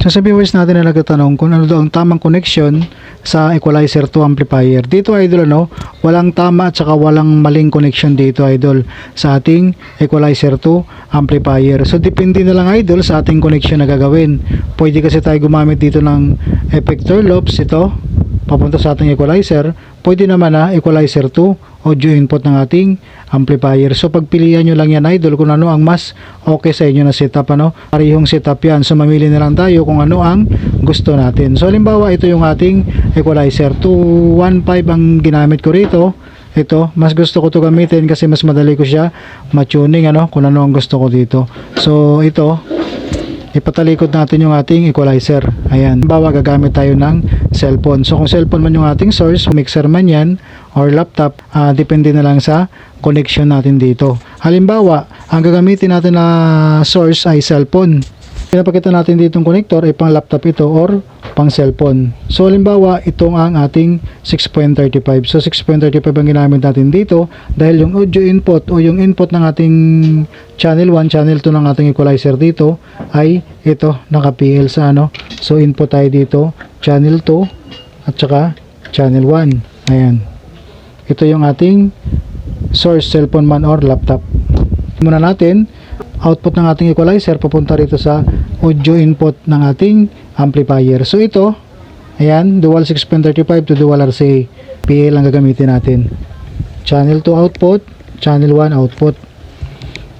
So sa viewers natin na nagtatanong kung ano daw ang tamang connection sa equalizer to amplifier. Dito idol ano, walang tama at saka walang maling connection dito idol sa ating equalizer to amplifier. So depende na lang idol sa ating connection na gagawin. Pwede kasi tayo gumamit dito ng effector loops ito papunta sa ating equalizer. Pwede naman na equalizer to audio input ng ating amplifier. So pagpilian nyo lang yan idol kung ano ang mas okay sa inyo na setup ano. Parehong setup yan. So mamili na lang tayo kung ano ang gusto natin. So halimbawa ito yung ating equalizer. 215 ang ginamit ko rito. Ito, mas gusto ko to gamitin kasi mas madali ko siya ma-tuning ano kung ano ang gusto ko dito. So ito, ipatalikod natin yung ating equalizer. Ayan. Bawa gagamit tayo ng cellphone. So kung cellphone man yung ating source, mixer man yan, or laptop, ah, depende na lang sa connection natin dito. Halimbawa, ang gagamitin natin na source ay cellphone. Pinapakita natin dito yung connector ay pang laptop ito or pang cellphone. So halimbawa, itong ang ating 6.35. So 6.35 ang ginamit natin dito dahil yung audio input o yung input ng ating channel 1, channel 2 ng ating equalizer dito ay ito, naka-PL sa ano. So input tayo dito, channel 2 at saka channel 1. Ayan. Ito yung ating source cellphone man or laptop. Muna natin, output ng ating equalizer papunta rito sa audio input ng ating amplifier. So ito, ayan, dual 6.35 to dual RCA. PL ang gagamitin natin. Channel 2 output, channel 1 output.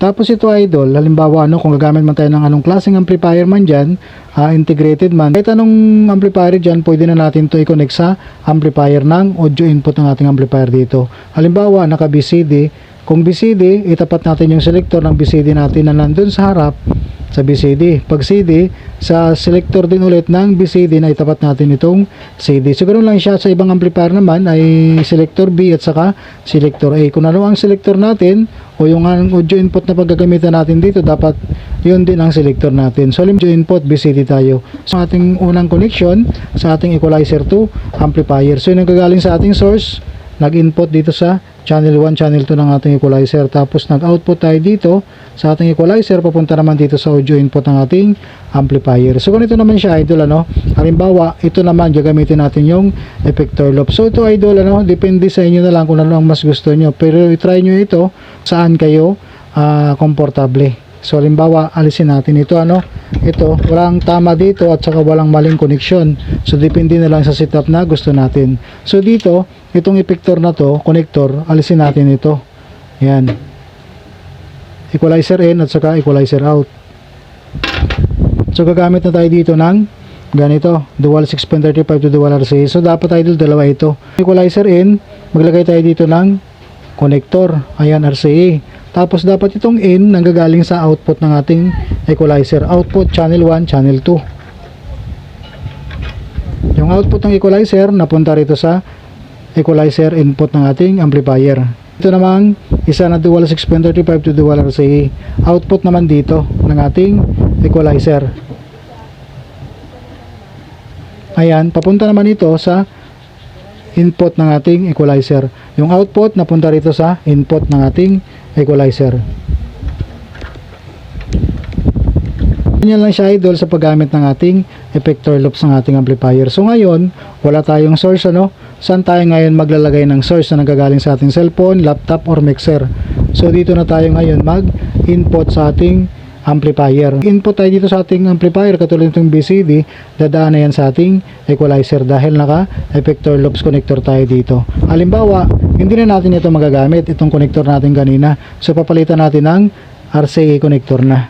Tapos ito idol, halimbawa ano, kung gagamit man tayo ng anong klaseng amplifier man dyan, ah, integrated man, kahit anong amplifier dyan, pwede na natin to i-connect sa amplifier ng audio input ng ating amplifier dito. Halimbawa, naka BCD, kung BCD, itapat natin yung selector ng BCD natin na nandun sa harap sa BCD. Pag CD, sa selector din ulit ng BCD na itapat natin itong CD. So, ganun lang siya. Sa ibang amplifier naman ay selector B at saka selector A. Kung ano ang selector natin o yung ang audio input na paggagamitan natin dito, dapat yun din ang selector natin. So, audio input, BCD tayo. So, ating unang connection sa ating equalizer to amplifier. So, yung nagagaling sa ating source, nag-input dito sa channel 1, channel 2 ng ating equalizer. Tapos nag-output tayo dito sa ating equalizer, papunta naman dito sa audio input ng ating amplifier. So ganito naman siya idol ano. Halimbawa, ito naman gagamitin natin yung effector loop. So ito idol ano, depende sa inyo na lang kung ano ang mas gusto nyo. Pero i-try nyo ito saan kayo ah, komportable. So halimbawa, alisin natin ito ano. Ito, walang tama dito at saka walang maling connection. So depende na lang sa setup na gusto natin. So dito, itong effector na to, connector, alisin natin ito. Yan. Equalizer in at saka equalizer out. So gagamit na tayo dito ng ganito, dual 6.35 to dual RCA. So dapat idol dalawa ito. Equalizer in, maglagay tayo dito ng connector. Ayan RCA. Tapos dapat itong in nanggagaling sa output ng ating equalizer. Output channel 1, channel 2. Yung output ng equalizer napunta rito sa equalizer input ng ating amplifier. Ito namang isa na dual 6.35 to dual RCA. Output naman dito ng ating equalizer. Ayan, papunta naman ito sa input ng ating equalizer. Yung output napunta rito sa input ng ating equalizer. Ganyan lang siya idol sa paggamit ng ating effector loops ng ating amplifier. So ngayon, wala tayong source ano. Saan tayo ngayon maglalagay ng source na nagagaling sa ating cellphone, laptop, or mixer? So dito na tayo ngayon mag-input sa ating amplifier. Input tayo dito sa ating amplifier katulad nitong BCD, dadaan na yan sa ating equalizer dahil naka effector loops connector tayo dito. Halimbawa, hindi na natin ito magagamit, itong connector natin kanina. So papalitan natin ng RCA connector na.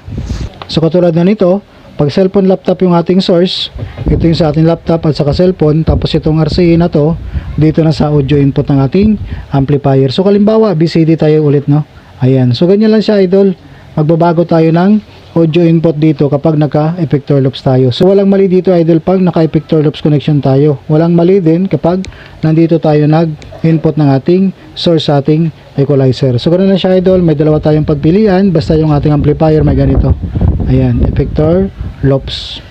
So katulad na nito, pag cellphone laptop yung ating source, ito yung sa ating laptop at saka cellphone, tapos itong RCA na to, dito na sa audio input ng ating amplifier. So kalimbawa, BCD tayo ulit, no? Ayan. So ganyan lang siya, idol. Magbabago tayo ng audio input dito kapag naka-effector loops tayo. So walang mali dito, idol, pag naka-effector loops connection tayo. Walang mali din kapag nandito tayo nag-input ng ating source sa ating equalizer. So ganun lang siya, idol. May dalawa tayong pagpilian. Basta yung ating amplifier may ganito. Ayan, effector loops.